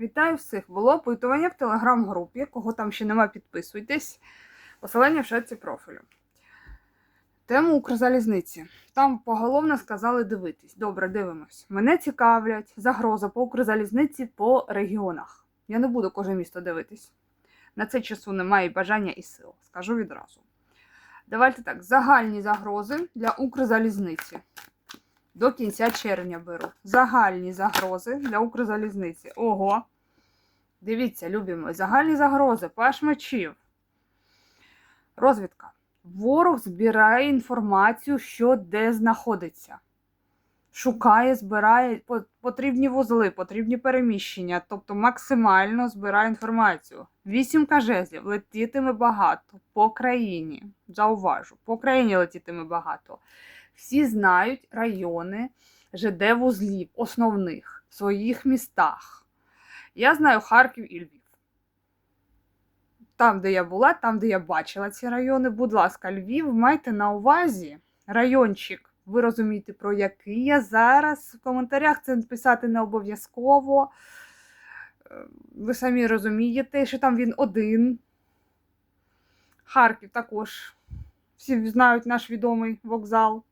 Вітаю всіх! Було опитування в телеграм-групі. Кого там ще нема, підписуйтесь. Посилання в шапці профілю. Тему Укрзалізниці. Там поголовно сказали дивитись. Добре, дивимось. Мене цікавлять загроза по Укрзалізниці по регіонах. Я не буду кожне місто дивитись. На це часу немає бажання і сил. Скажу відразу. Давайте так: загальні загрози для Укрзалізниці. До кінця червня беру. Загальні загрози для Укрзалізниці. Ого. Дивіться, любимо. Загальні загрози, паш мечів. Розвідка. Ворог збирає інформацію, що де знаходиться. Шукає, збирає потрібні вузли, потрібні переміщення, тобто максимально збирає інформацію. Вісімка жезлів летітиме багато по країні. Зауважу, по країні летітиме багато. Всі знають райони ЖД вузлів, основних в своїх містах. Я знаю Харків і Львів. Там, де я була, там, де я бачила ці райони, будь ласка, Львів, майте на увазі райончик. Ви розумієте, про який я зараз в коментарях це писати не обов'язково. Е, Ви самі розумієте, що там він один. Харків також. Всі знають наш відомий вокзал.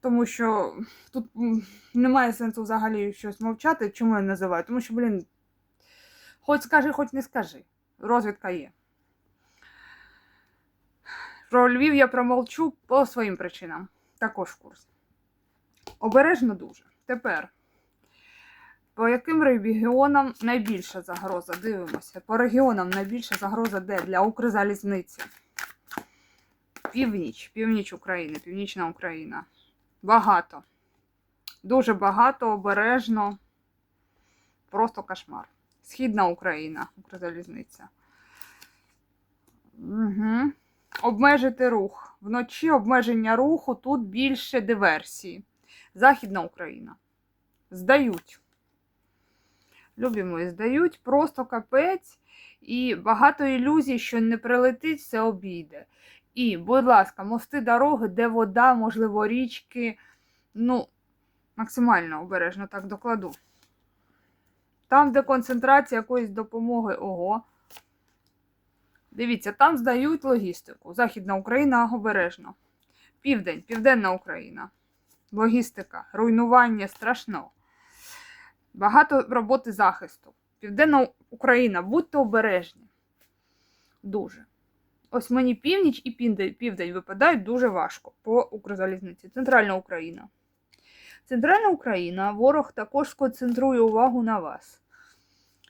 Тому що тут немає сенсу взагалі щось мовчати. Чому я називаю? Тому що, блін, хоч скажи, хоч не скажи. Розвідка є. Про Львів я промовчу по своїм причинам. Також в курсі. Обережно дуже. Тепер. По яким регіонам найбільша загроза? Дивимося. По регіонам найбільша загроза де? Для Укрзалізниці. Північ, північ України, Північна Україна. Багато. Дуже багато, обережно. Просто кошмар. Східна Україна, Укрзалізниця. Угу. Обмежити рух. Вночі обмеження руху, тут більше диверсії. Західна Україна. Здають. Любимо і здають, просто капець. І багато ілюзій, що не прилетить, все обійде. І, будь ласка, мости дороги, де вода, можливо, річки. Ну, максимально обережно так докладу. Там, де концентрація якоїсь допомоги, ого. Дивіться, там здають логістику. Західна Україна обережно. Південь, Південна Україна. Логістика, руйнування страшно. Багато роботи захисту. Південна Україна, будьте обережні. Дуже. Ось мені північ і південь, випадають дуже важко по Укрзалізниці. Центральна Україна. Центральна Україна, ворог також сконцентрує увагу на вас.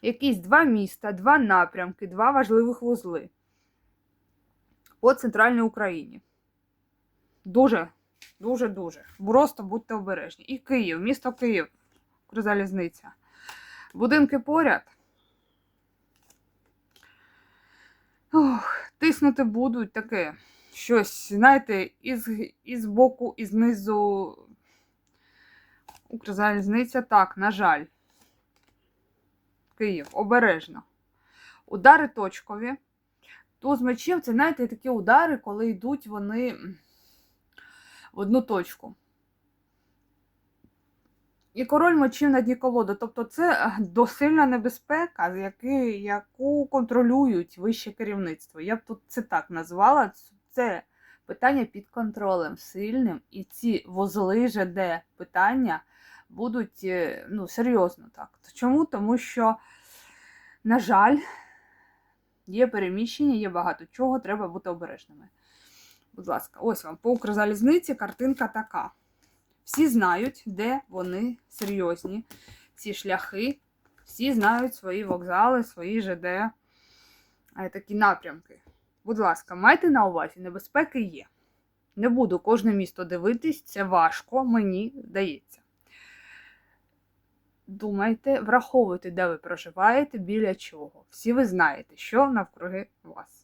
Якісь два міста, два напрямки, два важливих вузли по центральній Україні. Дуже, дуже, дуже. Просто будьте обережні. І Київ, місто Київ, Укрзалізниця. Будинки поряд. Тиснути будуть таке. Щось, знаєте, із, із боку, і знизу. Укрзалізниця, так, на жаль. Київ, обережно. Удари точкові. Туз мечів це, знаєте, такі удари, коли йдуть вони в одну точку. І король мечів на дні колоди. Тобто це е, досильна небезпека, які, яку контролюють вище керівництво. Я б тут це так назвала. Це питання під контролем сильним, і ці вузли ЖД питання будуть е, ну, серйозно так. Чому? Тому що, на жаль, є переміщення, є багато чого, треба бути обережними. Будь ласка, ось вам по Укрзалізниці картинка така. Всі знають, де вони серйозні, ці шляхи. Всі знають свої вокзали, свої ЖД, е, такі напрямки. Будь ласка, майте на увазі, небезпеки є. Не буду кожне місто дивитись, це важко, мені здається. Думайте, враховуйте, де ви проживаєте, біля чого. Всі ви знаєте, що навкруги вас.